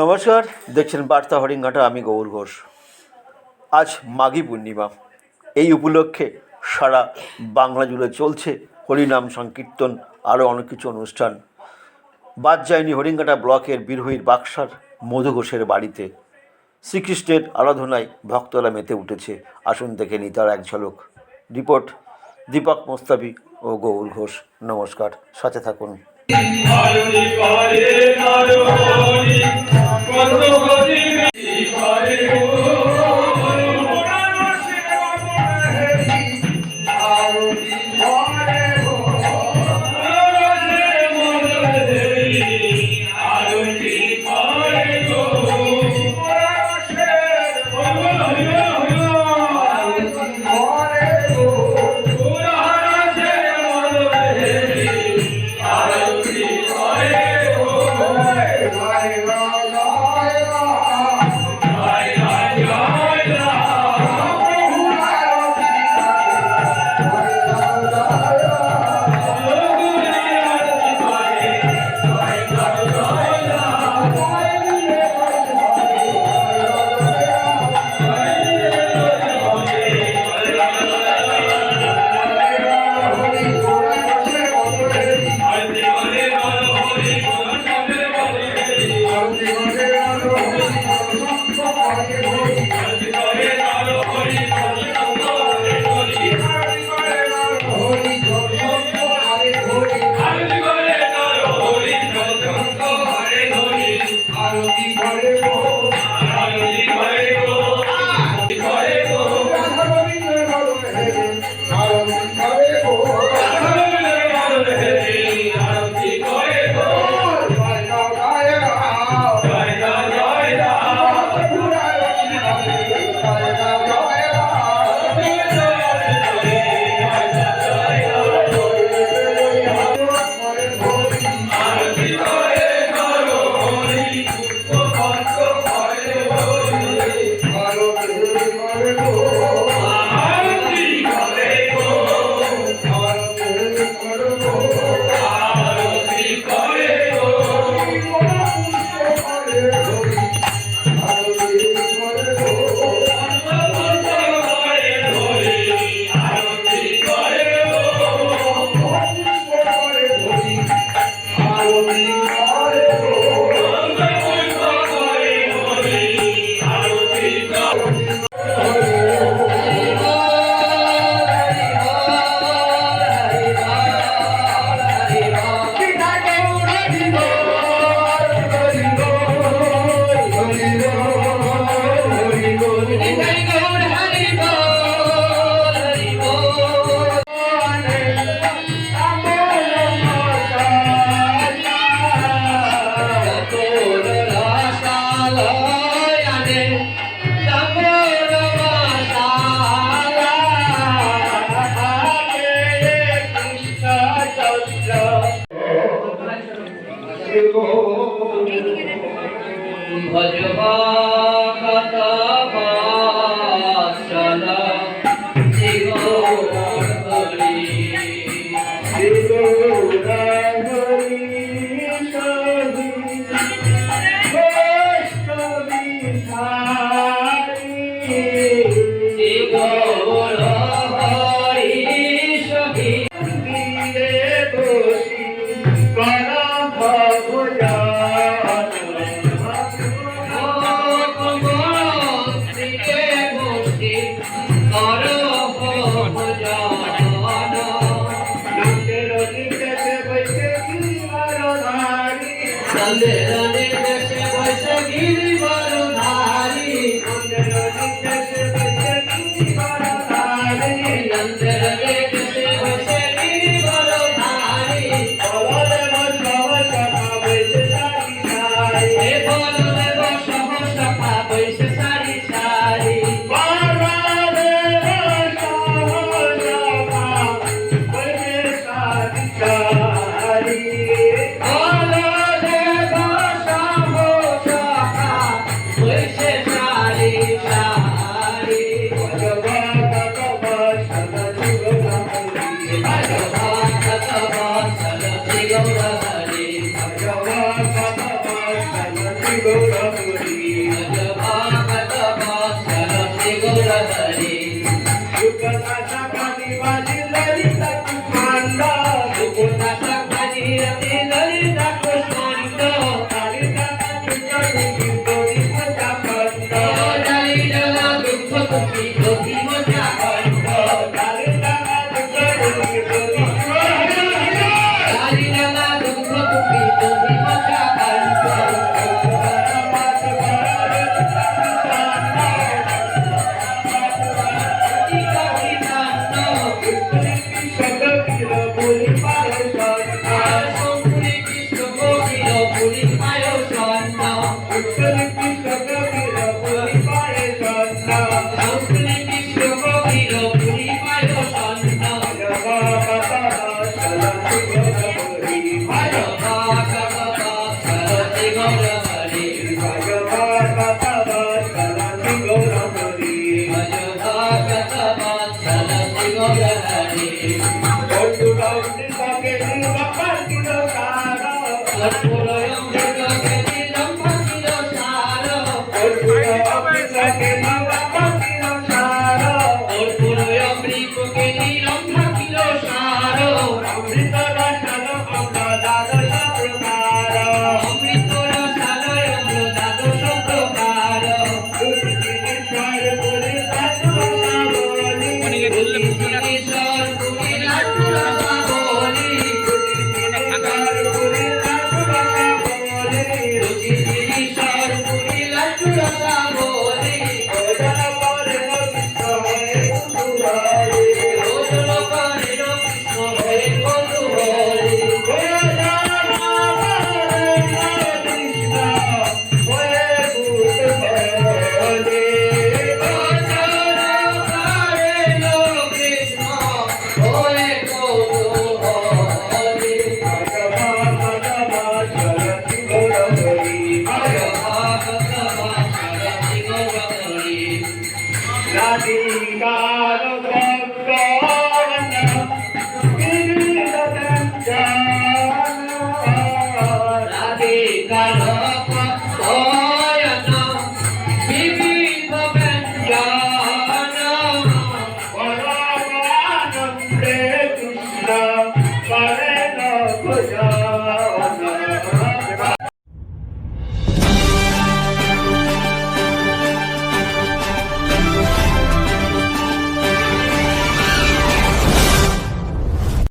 নমস্কার, দেখছেন বার্তা হরিঙ্গাটা আমি গৌর ঘোষ। আজ মাঘী পূর্ণিমা। এই উপলক্ষে সারা বাংলা জুড়ে চলছে হরিনাম সংকীর্তন, আরও অনেক কিছু অনুষ্ঠান। বাদ যায়নি হরিঙ্গাটা ব্লকের বীরভূমির বাক্সার মধু ঘোষের বাড়িতে। শ্রীকৃষ্ণের আরাধনায় ভক্তরা মেতে উঠেছে। আসুন দেখে নি তার এক ঝলক। রিপোর্ট, দীপক মোস্তাবি ও গৌর ঘোষ। নমস্কার, সাথে থাকুন। আরতি করে ভজবাকত বাসন শিগৌরি শিগৌর Sunday. Let's go. Father.